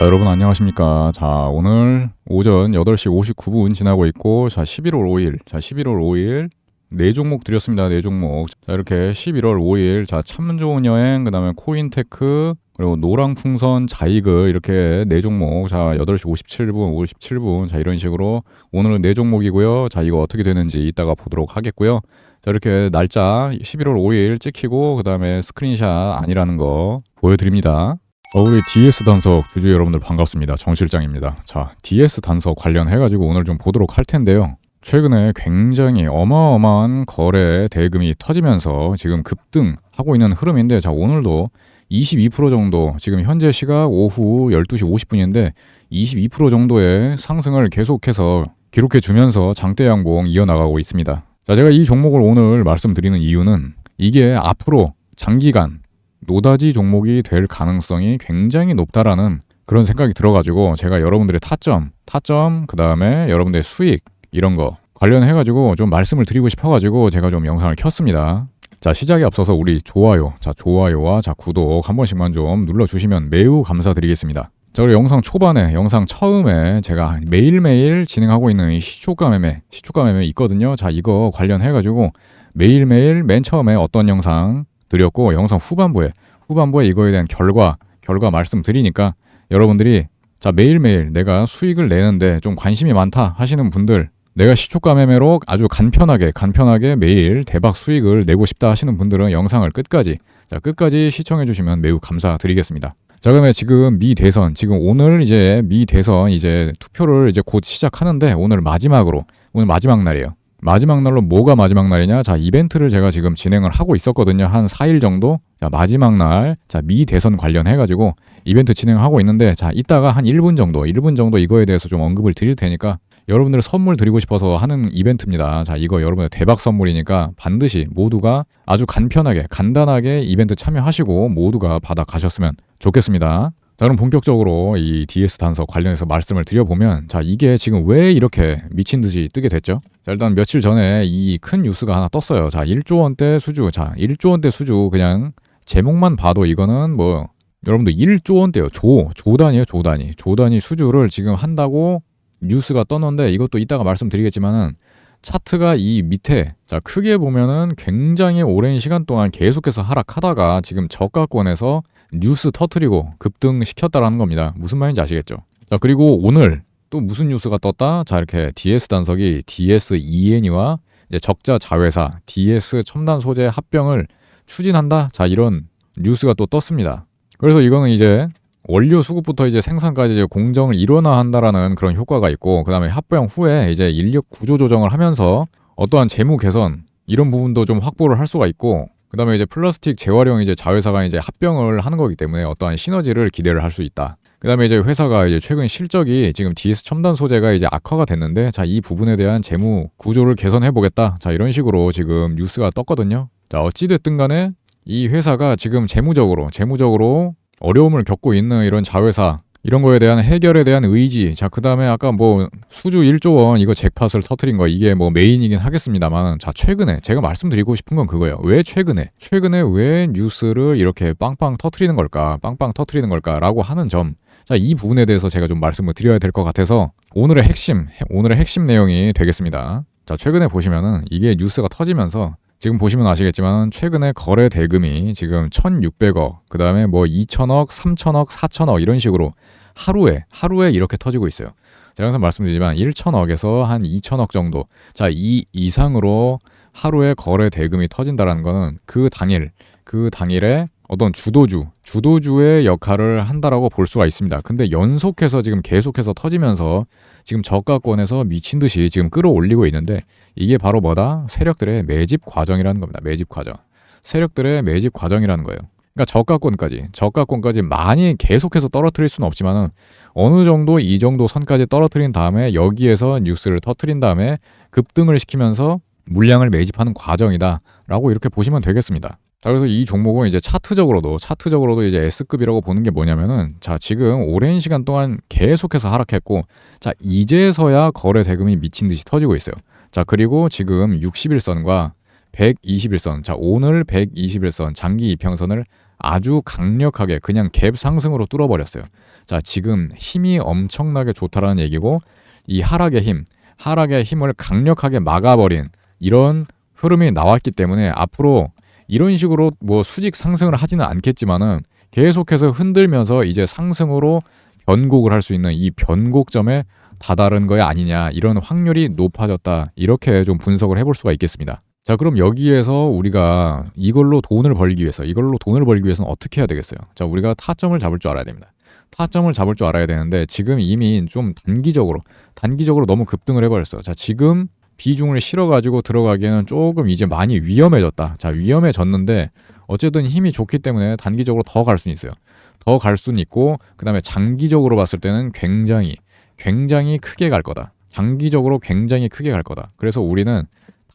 자, 여러분 안녕하십니까. 자, 오늘 오전 8시 59분 지나고 있고, 자, 11월 5일, 자, 11월 5일, 네 종목 드렸습니다. 네 종목. 자, 이렇게 11월 5일, 자, 참 좋은 여행, 그 다음에 코인테크, 그리고 노랑 풍선, 자이글, 이렇게 네 종목. 자, 8시 57분, 57분, 자, 이런 식으로 오늘은 네 종목이고요. 자, 이거 어떻게 되는지 이따가 보도록 하겠고요. 자, 이렇게 날짜 11월 5일 찍히고, 그 다음에 스크린샷 아니라는 거 보여드립니다. 어, 우리 DS 단석 주주 여러분들 반갑습니다. 정 실장입니다. 자, DS 단석 관련해가지고 오늘 좀 보도록 할 텐데요. 최근에 굉장히 어마어마한 거래 대금이 터지면서 지금 급등하고 있는 흐름인데, 자, 오늘도 22% 정도, 지금 현재 시각 오후 12시 50분인데, 22% 정도의 상승을 계속해서 기록해 주면서 장대 양봉 이어나가고 있습니다. 자, 제가 이 종목을 오늘 말씀드리는 이유는 이게 앞으로 장기간 노다지 종목이 될 가능성이 굉장히 높다라는 그런 생각이 들어가지고 제가 여러분들의 타점, 타점, 그 다음에 여러분들의 수익 이런 거 관련해가지고 좀 말씀을 드리고 싶어가지고 제가 좀 영상을 켰습니다. 자 시작에 앞서서 우리 좋아요, 자 좋아요와 자 구독 한 번씩만 좀 눌러주시면 매우 감사드리겠습니다. 자 그리고 영상 초반에 영상 처음에 제가 매일매일 진행하고 있는 이 시초가 매매, 시초가 매매 있거든요. 자 이거 관련해가지고 매일매일 맨 처음에 어떤 영상 드렸고 영상 후반부에 후반부에 이거에 대한 결과 결과 말씀드리니까 여러분들이 자 매일매일 내가 수익을 내는데 좀 관심이 많다 하시는 분들 내가 시초가 매매로 아주 간편하게 간편하게 매일 대박 수익을 내고 싶다 하시는 분들은 영상을 끝까지 자 끝까지 시청해 주시면 매우 감사드리겠습니다. 자 그러면 지금 미 대선 지금 오늘 이제 미 대선 이제 투표를 이제 곧 시작하는데 오늘 마지막으로 오늘 마지막 날이에요. 마지막 날로 뭐가 마지막 날이냐? 자, 이벤트를 제가 지금 진행을 하고 있었거든요. 한 4일 정도. 자, 마지막 날, 자, 미 대선 관련해 가지고 이벤트 진행하고 있는데, 자, 이따가 한 1분 정도, 1분 정도 이거에 대해서 좀 언급을 드릴 테니까 여러분들 선물 드리고 싶어서 하는 이벤트입니다. 자, 이거 여러분들 대박 선물이니까 반드시 모두가 아주 간편하게, 간단하게 이벤트 참여하시고 모두가 받아 가셨으면 좋겠습니다. 자, 그럼 본격적으로 이 DS 단서 관련해서 말씀을 드려보면, 자, 이게 지금 왜 이렇게 미친 듯이 뜨게 됐죠? 자, 일단 며칠 전에 이 큰 뉴스가 하나 떴어요. 자, 1조 원대 수주. 자, 1조 원대 수주 그냥 제목만 봐도 이거는 뭐 여러분들 1조 원대요. 조, 조 단위요, 조 단위. 조 단위 수주를 지금 한다고 뉴스가 떴는데 이것도 이따가 말씀드리겠지만은 차트가 이 밑에 자 크게 보면은 굉장히 오랜 시간 동안 계속해서 하락하다가 지금 저가권에서 뉴스 터트리고 급등시켰다라는 겁니다. 무슨 말인지 아시겠죠? 자 그리고 오늘 또 무슨 뉴스가 떴다? 자 이렇게 DS 단석이 DS EN이와 이제 적자 자회사 DS 첨단 소재 합병을 추진한다. 자 이런 뉴스가 또 떴습니다. 그래서 이거는 이제 원료 수급부터 이제 생산까지 이제 공정을 일원화 한다라는 그런 효과가 있고 그다음에 합병 후에 이제 인력 구조 조정을 하면서 어떠한 재무 개선 이런 부분도 좀 확보를 할 수가 있고 그다음에 이제 플라스틱 재활용 이제 자회사가 이제 합병을 하는 거기 때문에 어떠한 시너지를 기대를 할 수 있다. 그다음에 이제 회사가 이제 최근 실적이 지금 DS 첨단 소재가 이제 악화가 됐는데 자 이 부분에 대한 재무 구조를 개선해 보겠다. 자 이런 식으로 지금 뉴스가 떴거든요. 자 어찌 됐든 간에 이 회사가 지금 재무적으로 재무적으로 어려움을 겪고 있는 이런 자회사 이런 거에 대한 해결에 대한 의지. 자, 그 다음에 아까 뭐 수주 1조 원 이거 잭팟을 터트린 거 이게 뭐 메인이긴 하겠습니다만 자, 최근에 제가 말씀드리고 싶은 건 그거예요. 왜 최근에? 최근에 왜 뉴스를 이렇게 빵빵 터트리는 걸까? 빵빵 터트리는 걸까라고 하는 점. 자, 이 부분에 대해서 제가 좀 말씀을 드려야 될 것 같아서 오늘의 핵심, 오늘의 핵심 내용이 되겠습니다. 자, 최근에 보시면은 이게 뉴스가 터지면서 지금 보시면 아시겠지만 최근에 거래 대금이 지금 1,600억, 그 다음에 뭐 2천억, 3천억, 4천억 이런 식으로 하루에 하루에 이렇게 터지고 있어요. 제가 항상 말씀드리지만 1천억에서 한 2천억 정도, 자 이 이상으로 하루에 거래 대금이 터진다라는 거는 그 당일 그 당일에 어떤 주도주, 주도주의 역할을 한다라고 볼 수가 있습니다. 근데 연속해서 지금 계속해서 터지면서 지금 저가권에서 미친 듯이 지금 끌어올리고 있는데 이게 바로 뭐다? 세력들의 매집 과정이라는 겁니다. 매집 과정. 세력들의 매집 과정이라는 거예요. 그러니까 저가권까지, 저가권까지 많이 계속해서 떨어뜨릴 수는 없지만은 어느 정도 이 정도 선까지 떨어뜨린 다음에 여기에서 뉴스를 터트린 다음에 급등을 시키면서 물량을 매집하는 과정이다라고 이렇게 보시면 되겠습니다. 자, 그래서 이 종목은 이제 차트적으로도, 차트적으로도 이제 S급이라고 보는 게 뭐냐면은, 자, 지금 오랜 시간 동안 계속해서 하락했고, 자, 이제서야 거래 대금이 미친 듯이 터지고 있어요. 자, 그리고 지금 60일선과 121선. 자, 오늘 121선 장기 이평선을 아주 강력하게 그냥 갭 상승으로 뚫어버렸어요. 자, 지금 힘이 엄청나게 좋다라는 얘기고 이 하락의 힘, 하락의 힘을 강력하게 막아버린 이런 흐름이 나왔기 때문에 앞으로 이런 식으로 뭐 수직 상승을 하지는 않겠지만은 계속해서 흔들면서 이제 상승으로 변곡을 할 수 있는 이 변곡점에 다다른 거야 아니냐 이런 확률이 높아졌다 이렇게 좀 분석을 해볼 수가 있겠습니다. 자 그럼 여기에서 우리가 이걸로 돈을 벌기 위해서 이걸로 돈을 벌기 위해서는 어떻게 해야 되겠어요? 자 우리가 타점을 잡을 줄 알아야 됩니다. 타점을 잡을 줄 알아야 되는데 지금 이미 좀 단기적으로 단기적으로 너무 급등을 해버렸어요. 자 지금 비중을 실어가지고 들어가기에는 조금 이제 많이 위험해졌다. 자 위험해졌는데 어쨌든 힘이 좋기 때문에 단기적으로 더 갈 수는 있어요. 더 갈 수는 있고 그 다음에 장기적으로 봤을 때는 굉장히 굉장히 크게 갈 거다. 장기적으로 굉장히 크게 갈 거다. 그래서 우리는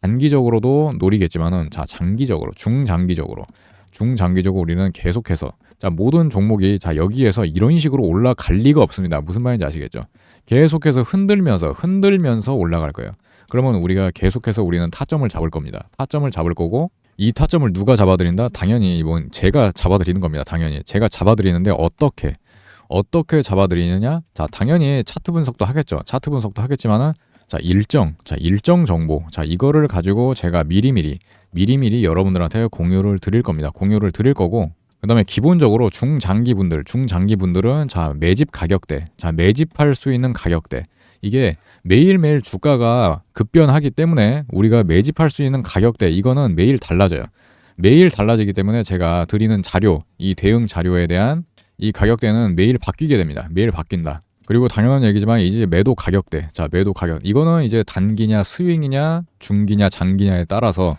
단기적으로도 노리겠지만은 자 장기적으로 중장기적으로 중장기적으로 우리는 계속해서 자 모든 종목이 자 여기에서 이런 식으로 올라갈 리가 없습니다. 무슨 말인지 아시겠죠? 계속해서 흔들면서 흔들면서 올라갈 거예요. 그러면 우리가 계속해서 우리는 타점을 잡을 겁니다. 타점을 잡을 거고 이 타점을 누가 잡아드린다? 당연히 이번 제가 잡아드리는 겁니다. 당연히 제가 잡아드리는데 어떻게 어떻게 잡아드리느냐? 자 당연히 차트 분석도 하겠죠. 차트 분석도 하겠지만은 자 일정 자 일정 정보 자 이거를 가지고 제가 미리미리 미리미리 여러분들한테 공유를 드릴 겁니다. 공유를 드릴 거고 그 다음에 기본적으로 중장기 분들 중장기 분들은 자 매집 가격대 자 매집할 수 있는 가격대 이게 매일매일 주가가 급변하기 때문에 우리가 매집할 수 있는 가격대 이거는 매일 달라져요. 매일 달라지기 때문에 제가 드리는 자료, 이 대응 자료에 대한 이 가격대는 매일 바뀌게 됩니다. 매일 바뀐다. 그리고 당연한 얘기지만 이제 매도 가격대. 자, 매도 가격. 이거는 이제 단기냐 스윙이냐 중기냐 장기냐에 따라서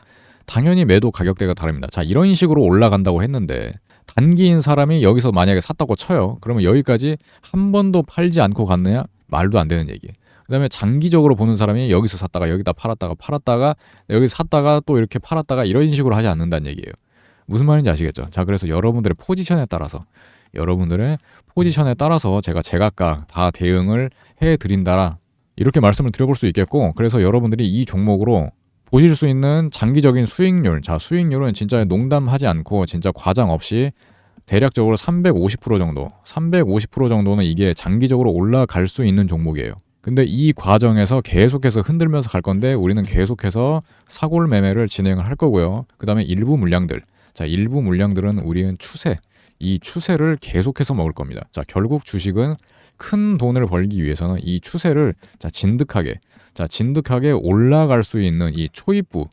당연히 매도 가격대가 다릅니다. 자, 이런 식으로 올라간다고 했는데 단기인 사람이 여기서 만약에 샀다고 쳐요. 그러면 여기까지 한 번도 팔지 않고 갔느냐? 말도 안 되는 얘기. 그다음에 장기적으로 보는 사람이 여기서 샀다가 여기다 팔았다가 팔았다가 여기 샀다가 또 이렇게 팔았다가 이런 식으로 하지 않는다는 얘기예요. 무슨 말인지 아시겠죠? 자, 그래서 여러분들의 포지션에 따라서 여러분들의 포지션에 따라서 제가 제각각 다 대응을 해 드린다라 이렇게 말씀을 드려볼 수 있겠고 그래서 여러분들이 이 종목으로 보실 수 있는 장기적인 수익률 자 수익률은 진짜 농담하지 않고 진짜 과장 없이 대략적으로 350% 정도 350% 정도는 이게 장기적으로 올라갈 수 있는 종목이에요 근데 이 과정에서 계속해서 흔들면서 갈 건데 우리는 계속해서 사골 매매를 진행을 할 거고요. 그 다음에 일부 물량들. 자, 일부 물량들은 우리는 추세. 이 추세를 계속해서 먹을 겁니다. 자, 결국 주식은 큰 돈을 벌기 위해서는 이 추세를 자, 진득하게 자, 진득하게 올라갈 수 있는 이 초입부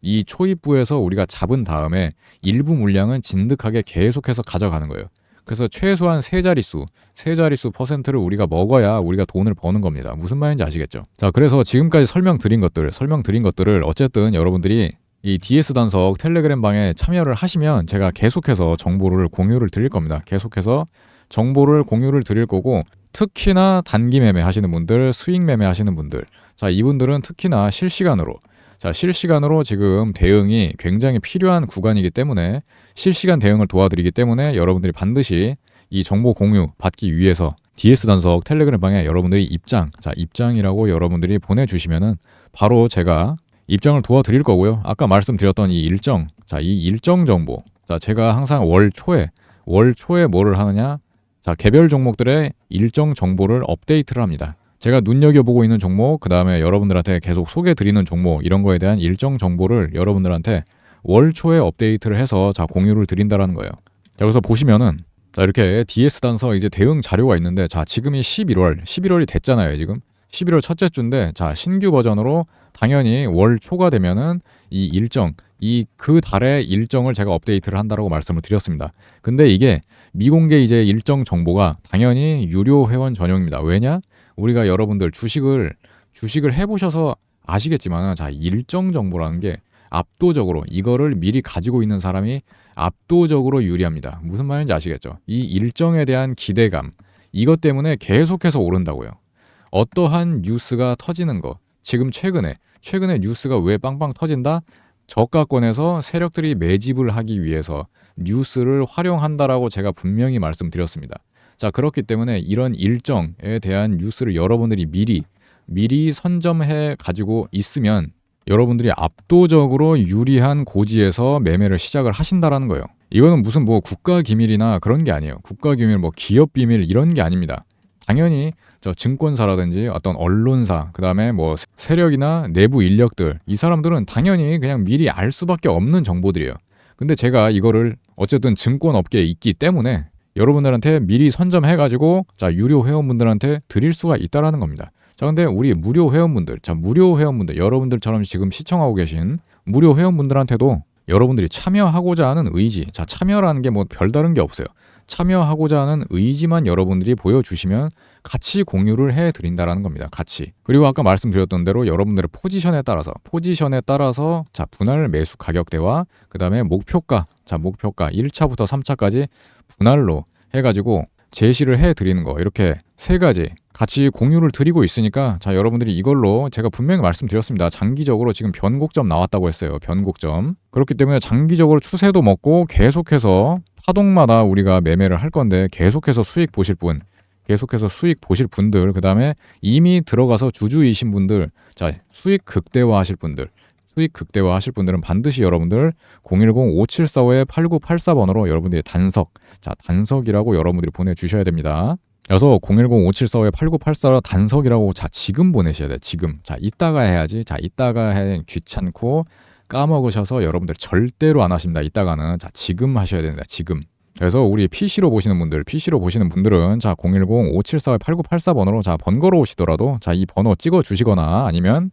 이 초입부에서 우리가 잡은 다음에 일부 물량은 진득하게 계속해서 가져가는 거예요. 그래서 최소한 세 자릿수, 세 자릿수 퍼센트를 우리가 먹어야 우리가 돈을 버는 겁니다. 무슨 말인지 아시겠죠? 자, 그래서 지금까지 설명드린 것들, 설명드린 것들을 어쨌든 여러분들이 이 DS 단석 텔레그램 방에 참여를 하시면 제가 계속해서 정보를 공유를 드릴 겁니다. 계속해서 정보를 공유를 드릴 거고 특히나 단기 매매 하시는 분들, 수익 매매 하시는 분들, 자, 이분들은 특히나 실시간으로 자, 실시간으로 지금 대응이 굉장히 필요한 구간이기 때문에 실시간 대응을 도와드리기 때문에 여러분들이 반드시 이 정보 공유 받기 위해서 DS 단석 텔레그램 방에 여러분들이 입장, 자, 입장이라고 여러분들이 보내주시면은 바로 제가 입장을 도와드릴 거고요. 아까 말씀드렸던 이 일정, 자, 이 일정 정보, 자, 제가 항상 월 초에, 월 초에 뭐를 하느냐, 자, 개별 종목들의 일정 정보를 업데이트를 합니다. 제가 눈여겨보고 있는 종목, 그 다음에 여러분들한테 계속 소개드리는 종목, 이런 거에 대한 일정 정보를 여러분들한테 월 초에 업데이트를 해서 자, 공유를 드린다라는 거예요. 자, 여기서 보시면은 자, 이렇게 DS 단서 이제 대응 자료가 있는데 자, 지금이 11월, 11월이 됐잖아요, 지금. 11월 첫째 주인데 자, 신규 버전으로 당연히 월 초가 되면은 이 일정, 이 그 달의 일정을 제가 업데이트를 한다라고 말씀을 드렸습니다. 근데 이게 미공개 이제 일정 정보가 당연히 유료 회원 전용입니다. 왜냐? 우리가 여러분들 주식을 주식을 해보셔서 아시겠지만 자 일정 정보라는 게 압도적으로 이거를 미리 가지고 있는 사람이 압도적으로 유리합니다. 무슨 말인지 아시겠죠? 이 일정에 대한 기대감 이것 때문에 계속해서 오른다고요. 어떠한 뉴스가 터지는 거 지금 최근에 최근에 뉴스가 왜 빵빵 터진다? 저가권에서 세력들이 매집을 하기 위해서 뉴스를 활용한다라고 제가 분명히 말씀드렸습니다. 자, 그렇기 때문에 이런 일정에 대한 뉴스를 여러분들이 미리 미리 선점해 가지고 있으면 여러분들이 압도적으로 유리한 고지에서 매매를 시작을 하신다라는 거예요. 이거는 무슨 뭐 국가 기밀이나 그런 게 아니에요. 국가 기밀, 뭐 기업 비밀 이런 게 아닙니다. 당연히 저 증권사라든지 어떤 언론사, 그다음에 뭐 세력이나 내부 인력들 이 사람들은 당연히 그냥 미리 알 수밖에 없는 정보들이에요. 근데 제가 이거를 어쨌든 증권 업계에 있기 때문에 여러분들한테 미리 선점해 가지고 자, 유료 회원분들한테 드릴 수가 있다라는 겁니다. 자, 근데 우리 무료 회원분들, 자, 무료 회원분들 여러분들처럼 지금 시청하고 계신 무료 회원분들한테도 여러분들이 참여하고자 하는 의지, 자, 참여라는 게 뭐 별다른 게 없어요. 참여하고자 하는 의지만 여러분들이 보여주시면 같이 공유를 해 드린다라는 겁니다. 같이. 그리고 아까 말씀드렸던 대로 여러분들의 포지션에 따라서 포지션에 따라서 자, 분할 매수 가격대와 그 다음에 목표가, 자, 목표가 1차부터 3차까지 분할로 해 가지고 제시를 해 드리는 거. 이렇게 세 가지 같이 공유를 드리고 있으니까 자, 여러분들이 이걸로 제가 분명히 말씀드렸습니다. 장기적으로 지금 변곡점 나왔다고 했어요. 변곡점. 그렇기 때문에 장기적으로 추세도 먹고 계속해서 파동마다 우리가 매매를 할 건데 계속해서 수익 보실 분, 계속해서 수익 보실 분들, 그 다음에 이미 들어가서 주주이신 분들, 자 수익 극대화 하실 분들, 수익 극대화 하실 분들은 반드시 여러분들 010-5745-8984번으로 여러분들이 단석, 자 단석이라고 여러분들이 보내주셔야 됩니다. 그래서 010-5745-8984 단석이라고 자 지금 보내셔야 돼 지금. 자 이따가 해야지. 자 이따가 해 귀찮고 까먹으셔서 여러분들 절대로 안 하십니다 이따가는. 자 지금 하셔야 됩니다 지금. 그래서 우리 PC로 보시는 분들 PC로 보시는 분들은 자 010-5745-8984번으로 자 번거로우시더라도 자 이 번호 찍어 주시거나 아니면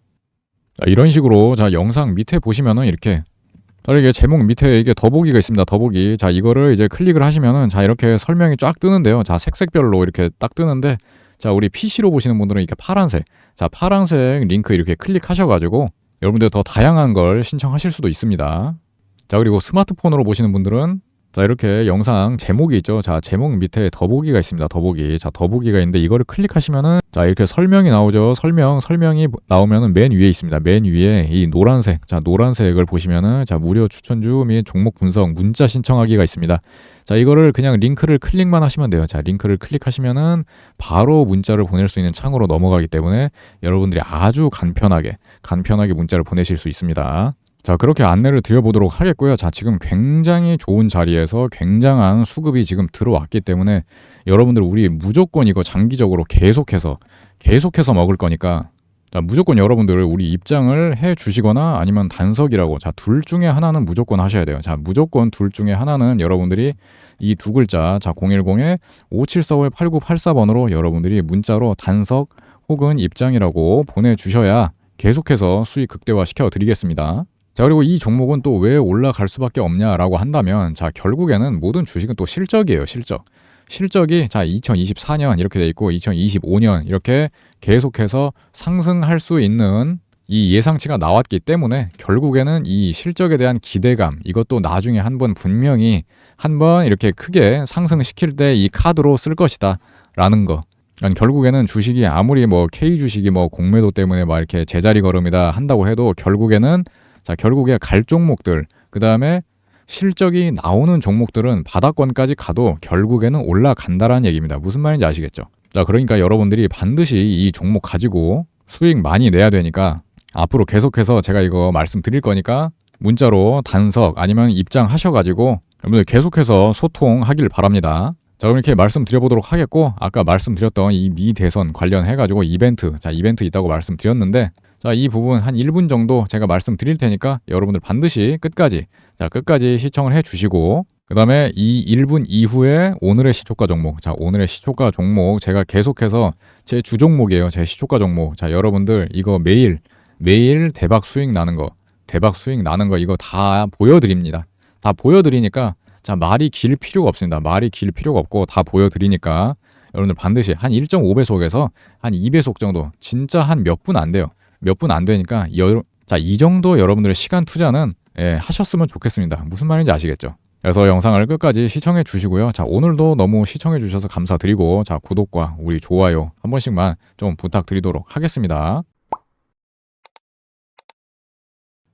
자, 이런 식으로 자 영상 밑에 보시면은 이렇게 자, 이게 제목 밑에 이게 더보기가 있습니다. 더보기. 자, 이거를 이제 클릭을 하시면은 자, 이렇게 설명이 쫙 뜨는데요. 자, 색색별로 이렇게 딱 뜨는데 자, 우리 PC로 보시는 분들은 이렇게 파란색. 자, 파란색 링크 이렇게 클릭하셔 가지고 여러분들 더 다양한 걸 신청하실 수도 있습니다. 자, 그리고 스마트폰으로 보시는 분들은 자, 이렇게 영상 제목이 있죠. 자, 제목 밑에 더보기가 있습니다. 더보기. 자, 더보기가 있는데 이거를 클릭하시면은 자, 이렇게 설명이 나오죠. 설명, 설명이 나오면은 맨 위에 있습니다. 맨 위에 이 노란색. 자, 노란색을 보시면은 자, 무료 추천주 및 종목 분석 문자 신청하기가 있습니다. 자, 이거를 그냥 링크를 클릭만 하시면 돼요. 자, 링크를 클릭하시면은 바로 문자를 보낼 수 있는 창으로 넘어가기 때문에 여러분들이 아주 간편하게 간편하게 문자를 보내실 수 있습니다. 자, 그렇게 안내를 드려보도록 하겠고요. 자, 지금 굉장히 좋은 자리에서 굉장한 수급이 지금 들어왔기 때문에 여러분들 우리 무조건 이거 장기적으로 계속해서 계속해서 먹을 거니까 자, 무조건 여러분들 우리 입장을 해 주시거나 아니면 단석이라고 자, 둘 중에 하나는 무조건 하셔야 돼요. 자, 무조건 둘 중에 하나는 여러분들이 이 두 글자 자, 010에 5745-8984번으로 여러분들이 문자로 단석 혹은 입장이라고 보내 주셔야 계속해서 수익 극대화 시켜 드리겠습니다. 자 그리고 이 종목은 또 왜 올라갈 수밖에 없냐라고 한다면 자 결국에는 모든 주식은 또 실적이에요 실적 실적이 자 2024년 이렇게 돼 있고 2025년 이렇게 계속해서 상승할 수 있는 이 예상치가 나왔기 때문에 결국에는 이 실적에 대한 기대감 이것도 나중에 한번 분명히 한번 이렇게 크게 상승시킬 때 이 카드로 쓸 것이다 라는 거. 그러니까 결국에는 주식이 아무리 뭐 K 주식이 뭐 공매도 때문에 막 이렇게 제자리 걸음이다 한다고 해도 결국에는 자, 결국에 갈 종목들, 그 다음에 실적이 나오는 종목들은 바닥권까지 가도 결국에는 올라간다라는 얘기입니다. 무슨 말인지 아시겠죠? 자, 그러니까 여러분들이 반드시 이 종목 가지고 수익 많이 내야 되니까 앞으로 계속해서 제가 이거 말씀드릴 거니까 문자로 단석 아니면 입장하셔가지고 여러분들 계속해서 소통하길 바랍니다. 자, 그럼 이렇게 말씀드려보도록 하겠고, 아까 말씀드렸던 이 미 대선 관련해가지고 이벤트, 자, 이벤트 있다고 말씀드렸는데, 자, 이 부분 한 1분 정도 제가 말씀드릴 테니까 여러분들 반드시 끝까지, 자, 끝까지 시청을 해 주시고, 그 다음에 이 1분 이후에 오늘의 시초가 종목, 자, 오늘의 시초가 종목 제가 계속해서 제 주 종목이에요. 제 시초가 종목. 자, 여러분들 이거 매일, 매일 대박 수익 나는 거, 대박 수익 나는 거 이거 다 보여드립니다. 다 보여드리니까 자, 말이 길 필요가 없습니다. 말이 길 필요가 없고 다 보여드리니까 여러분들 반드시 한 1.5배속에서 한 2배속 정도 진짜 한 몇 분 안 돼요. 몇 분 안 되니까 여, 자, 이 정도 여러분들의 시간 투자는 예, 하셨으면 좋겠습니다. 무슨 말인지 아시겠죠? 그래서 영상을 끝까지 시청해 주시고요. 자, 오늘도 너무 시청해 주셔서 감사드리고 자, 구독과 우리 좋아요 한 번씩만 좀 부탁드리도록 하겠습니다.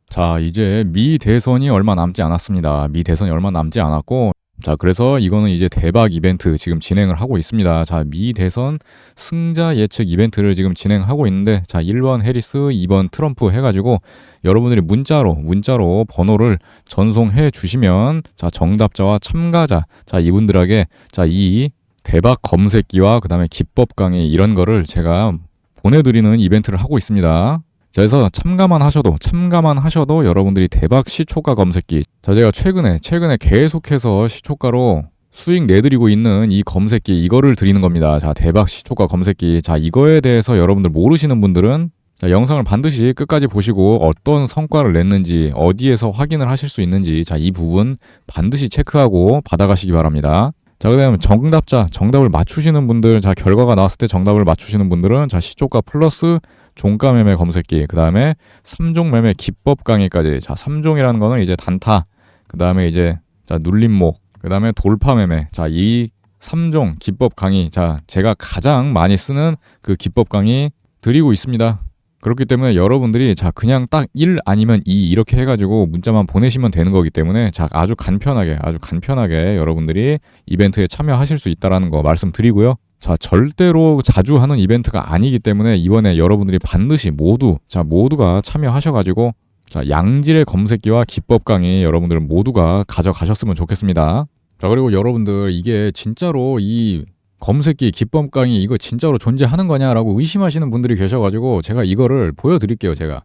자, 이제 미 대선이 얼마 남지 않았습니다. 미 대선이 얼마 남지 않았고 자, 그래서 이거는 이제 대박 이벤트 지금 진행을 하고 있습니다. 자, 미 대선 승자 예측 이벤트를 지금 진행하고 있는데, 자, 1번 해리스, 2번 트럼프 해가지고 여러분들이 문자로, 문자로 번호를 전송해 주시면, 자, 정답자와 참가자, 자, 이분들에게, 자, 이 대박 검색기와 그 다음에 기법 강의 이런 거를 제가 보내드리는 이벤트를 하고 있습니다. 자, 그래서 참가만 하셔도 참가만 하셔도 여러분들이 대박 시초가 검색기. 자, 제가 최근에 최근에 계속해서 시초가로 수익 내드리고 있는 이 검색기 이거를 드리는 겁니다. 자, 대박 시초가 검색기. 자, 이거에 대해서 여러분들 모르시는 분들은 자, 영상을 반드시 끝까지 보시고 어떤 성과를 냈는지 어디에서 확인을 하실 수 있는지 자, 이 부분 반드시 체크하고 받아가시기 바랍니다. 자, 그 다음에 정답자, 정답을 맞추시는 분들, 자, 결과가 나왔을 때 정답을 맞추시는 분들은 자, 시초가 플러스 종가 매매 검색기, 그 다음에 3종 매매 기법 강의까지. 자, 3종이라는 거는 이제 단타, 그 다음에 이제 자, 눌림목, 그 다음에 돌파 매매. 자, 이 3종 기법 강의. 자, 제가 가장 많이 쓰는 그 기법 강의 드리고 있습니다. 그렇기 때문에 여러분들이 자 그냥 딱 1 아니면 2 이렇게 해가지고 문자만 보내시면 되는 거기 때문에 자 아주 간편하게 아주 간편하게 여러분들이 이벤트에 참여하실 수 있다라는 거 말씀드리고요. 자 절대로 자주 하는 이벤트가 아니기 때문에 이번에 여러분들이 반드시 모두 자 모두가 참여하셔가지고 자 양질의 검색기와 기법 강의 여러분들 모두가 가져가셨으면 좋겠습니다. 자 그리고 여러분들 이게 진짜로 이 검색기 기법 강의 이거 진짜로 존재하는 거냐라고 의심하시는 분들이 계셔가지고 제가 이거를 보여드릴게요 제가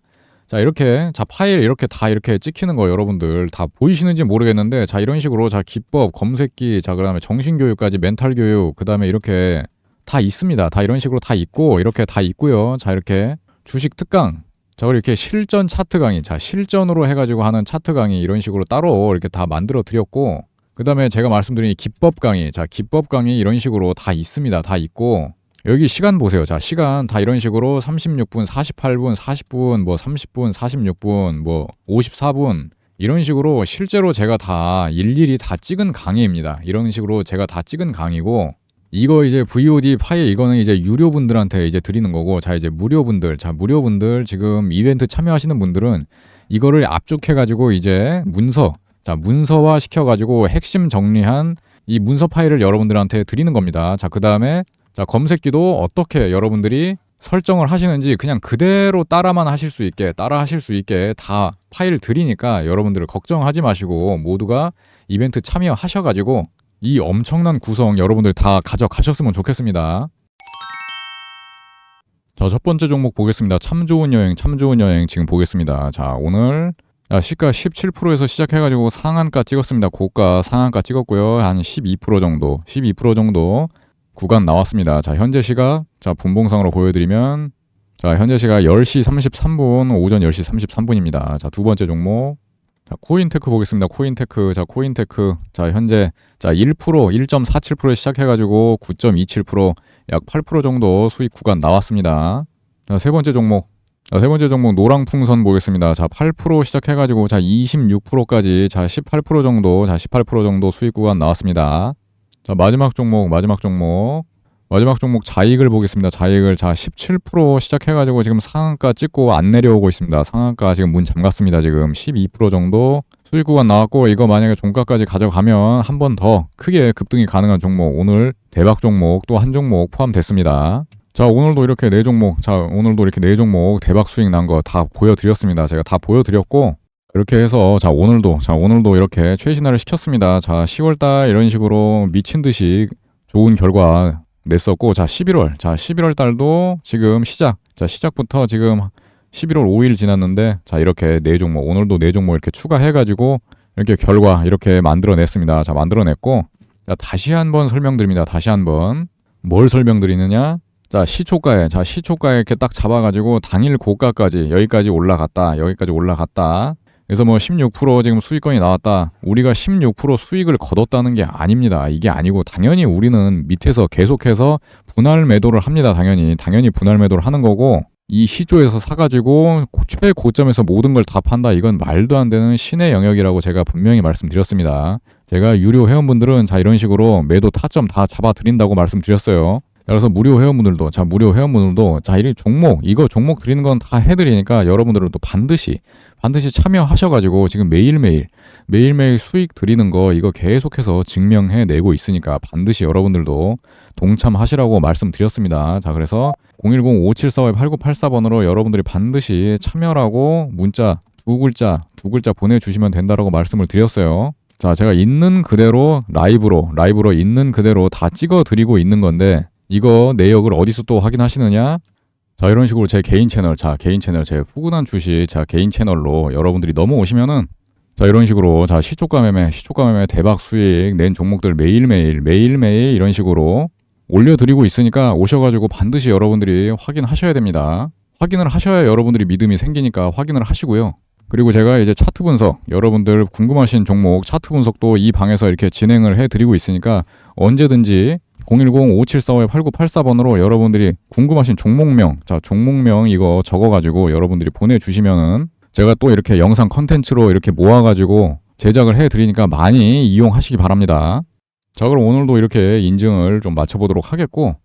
자 이렇게 자 파일 이렇게 다 이렇게 찍히는 거 여러분들 다 보이시는지 모르겠는데 자 이런 식으로 자 기법 검색기 자 그다음에 정신 교육까지 멘탈 교육 그다음에 이렇게 다 있습니다. 다 이런 식으로 다 있고 이렇게 다 있고요. 자 이렇게 주식 특강. 자 그리고 이렇게 실전 차트 강의 자 실전으로 해가지고 하는 차트 강의 이런 식으로 따로 이렇게 다 만들어 드렸고 그 다음에 제가 말씀드린 이 기법 강의, 자, 기법 강의 이런 식으로 다 있습니다. 다 있고, 여기 시간 보세요. 자, 시간 다 이런 식으로 36분, 48분, 40분, 뭐 30분, 46분, 뭐 54분, 이런 식으로 실제로 제가 다 일일이 다 찍은 강의입니다. 이런 식으로 제가 다 찍은 강의고, 이거 이제 VOD 파일 이거는 이제 유료 분들한테 이제 드리는 거고, 자, 이제 무료 분들, 자, 무료 분들 지금 이벤트 참여하시는 분들은 이거를 압축해 가지고 이제 문서, 자, 문서화 시켜 가지고 핵심 정리한 이 문서 파일을 여러분들한테 드리는 겁니다. 자, 그 다음에 자, 검색기도 어떻게 여러분들이 설정을 하시는지 그냥 그대로 따라만 하실 수 있게, 따라 하실 수 있게 다 파일 드리니까 여러분들 걱정하지 마시고 모두가 이벤트 참여하셔가지고 이 엄청난 구성 여러분들 다 가져가셨으면 좋겠습니다. 자, 첫 번째 종목 보겠습니다. 참 좋은 여행, 참 좋은 여행 지금 보겠습니다. 자, 오늘 야, 시가 17%에서 시작해가지고 상한가 찍었습니다. 고가 상한가 찍었고요. 한 12% 정도, 12% 정도 구간 나왔습니다. 자, 현재 시각, 자, 분봉상으로 보여드리면, 자, 현재 시각 10시 33분, 오전 10시 33분입니다. 자, 두 번째 종목. 자, 코인테크 보겠습니다. 코인테크. 자, 코인테크. 자, 현재, 자, 1%, 1.47%에 시작해 가지고 9.27%, 약 8% 정도 수익 구간 나왔습니다. 자, 세 번째 종목. 자, 세 번째 종목 노랑풍선 보겠습니다. 자, 8% 시작해 가지고 자 26%까지 자 18% 정도 자 18% 정도 수익 구간 나왔습니다. 자 마지막 종목 마지막 종목 마지막 종목 자익을 보겠습니다. 자익을 자 17% 시작해가지고 지금 상한가 찍고 안 내려오고 있습니다. 상한가 지금 문 잠갔습니다. 지금 12% 정도 수익 구간 나왔고 이거 만약에 종가까지 가져가면 한 번 더 크게 급등이 가능한 종목 오늘 대박 종목 또 한 종목 포함됐습니다. 자 오늘도 이렇게 네 종목 자 오늘도 이렇게 네 종목 대박 수익 난 거 다 보여드렸습니다 제가 다 보여드렸고 이렇게 해서 자 오늘도 자 오늘도 이렇게 최신화를 시켰습니다. 자 10월달 이런 식으로 미친 듯이 좋은 결과 냈었고 자 11월. 자 11월 달도 지금 시작. 자 시작부터 지금 11월 5일 지났는데 자 이렇게 네 종목 오늘도 네 종목 이렇게 추가해가지고 이렇게 결과 이렇게 만들어냈습니다. 자 만들어냈고 자 다시 한번 설명드립니다. 다시 한번. 뭘 설명드리느냐? 자 시초가에 자 시초가에 이렇게 딱 잡아가지고 당일 고가까지 여기까지 올라갔다 여기까지 올라갔다 그래서 뭐 16% 지금 수익권이 나왔다. 우리가 16% 수익을 거뒀다는 게 아닙니다. 이게 아니고 당연히 우리는 밑에서 계속해서 분할 매도를 합니다. 당연히. 당연히 분할 매도를 하는 거고 이 시조에서 사가지고 최고점에서 모든 걸 다 판다. 이건 말도 안 되는 신의 영역이라고 제가 분명히 말씀드렸습니다. 제가 유료 회원분들은 자 이런 식으로 매도 타점 다 잡아드린다고 말씀드렸어요. 그래서 무료 회원분들도 자 무료 회원분들도 자 이런 종목 이거 종목 드리는 건 다 해드리니까 여러분들은 또 반드시 반드시 참여하셔가지고 지금 매일매일 매일매일 수익 드리는 거 이거 계속해서 증명해 내고 있으니까 반드시 여러분들도 동참하시라고 말씀드렸습니다. 자, 그래서 010-5745-8984번으로 여러분들이 반드시 참여라고 문자 두 글자, 두 글자 보내주시면 된다라고 말씀을 드렸어요. 자, 제가 있는 그대로 라이브로, 라이브로 있는 그대로 다 찍어 드리고 있는 건데 이거 내역을 어디서 또 확인하시느냐? 자, 이런 식으로 제 개인 채널, 자, 개인 채널, 제 푸근한 주식, 자, 개인 채널로 여러분들이 넘어오시면은 자, 이런 식으로, 자, 시초가 매매, 시초가 매매 대박 수익 낸 종목들 매일매일, 매일매일 이런 식으로 올려드리고 있으니까 오셔가지고 반드시 여러분들이 확인하셔야 됩니다. 확인을 하셔야 여러분들이 믿음이 생기니까 확인을 하시고요. 그리고 제가 이제 차트 분석, 여러분들 궁금하신 종목 차트 분석도 이 방에서 이렇게 진행을 해드리고 있으니까 언제든지 010-5745-8984번으로 여러분들이 궁금하신 종목명, 자, 종목명 이거 적어가지고 여러분들이 보내주시면은 제가 또 이렇게 영상 컨텐츠로 이렇게 모아가지고 제작을 해드리니까 많이 이용하시기 바랍니다. 자, 그럼 오늘도 이렇게 인증을 좀 맞춰보도록 하겠고,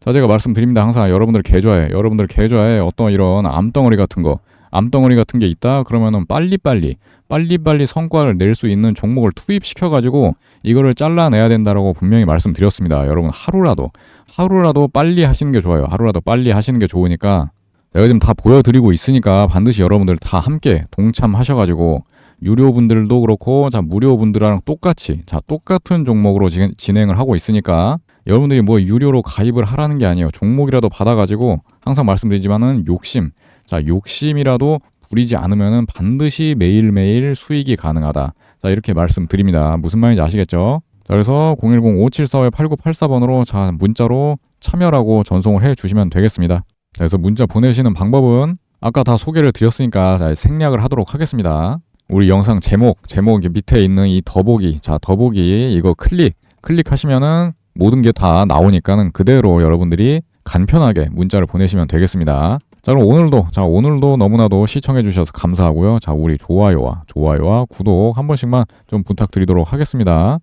자, 제가 말씀드립니다. 항상 여러분들 계좌에, 여러분들 계좌에 어떤 이런 암덩어리 같은 거, 암덩어리 같은 게 있다? 그러면은 빨리빨리, 빨리빨리 성과를 낼 수 있는 종목을 투입시켜 가지고 이거를 잘라내야 된다라고 분명히 말씀드렸습니다. 여러분 하루라도, 하루라도 빨리 하시는 게 좋아요. 하루라도 빨리 하시는 게 좋으니까 내가 지금 다 보여드리고 있으니까 반드시 여러분들 다 함께 동참하셔가지고 유료분들도 그렇고 자 무료분들이랑 똑같이 자 똑같은 종목으로 지금 진행을 하고 있으니까 여러분들이 뭐 유료로 가입을 하라는 게 아니에요 종목이라도 받아가지고 항상 말씀드리지만은 욕심 자 욕심이라도 부리지 않으면은 반드시 매일매일 수익이 가능하다 자 이렇게 말씀드립니다 무슨 말인지 아시겠죠 자 그래서 010-5745-8984번으로 자 문자로 참여라고 전송을 해 주시면 되겠습니다 자, 그래서 문자 보내시는 방법은 아까 다 소개를 드렸으니까 자, 생략을 하도록 하겠습니다. 우리 영상 제목, 제목 밑에 있는 이 더보기, 자 더보기 이거 클릭, 클릭하시면은 모든 게 다 나오니까는 그대로 여러분들이 간편하게 문자를 보내시면 되겠습니다. 자 그럼 오늘도, 자 오늘도 너무나도 시청해 주셔서 감사하고요. 자 우리 좋아요와 좋아요와 구독 한 번씩만 좀 부탁드리도록 하겠습니다.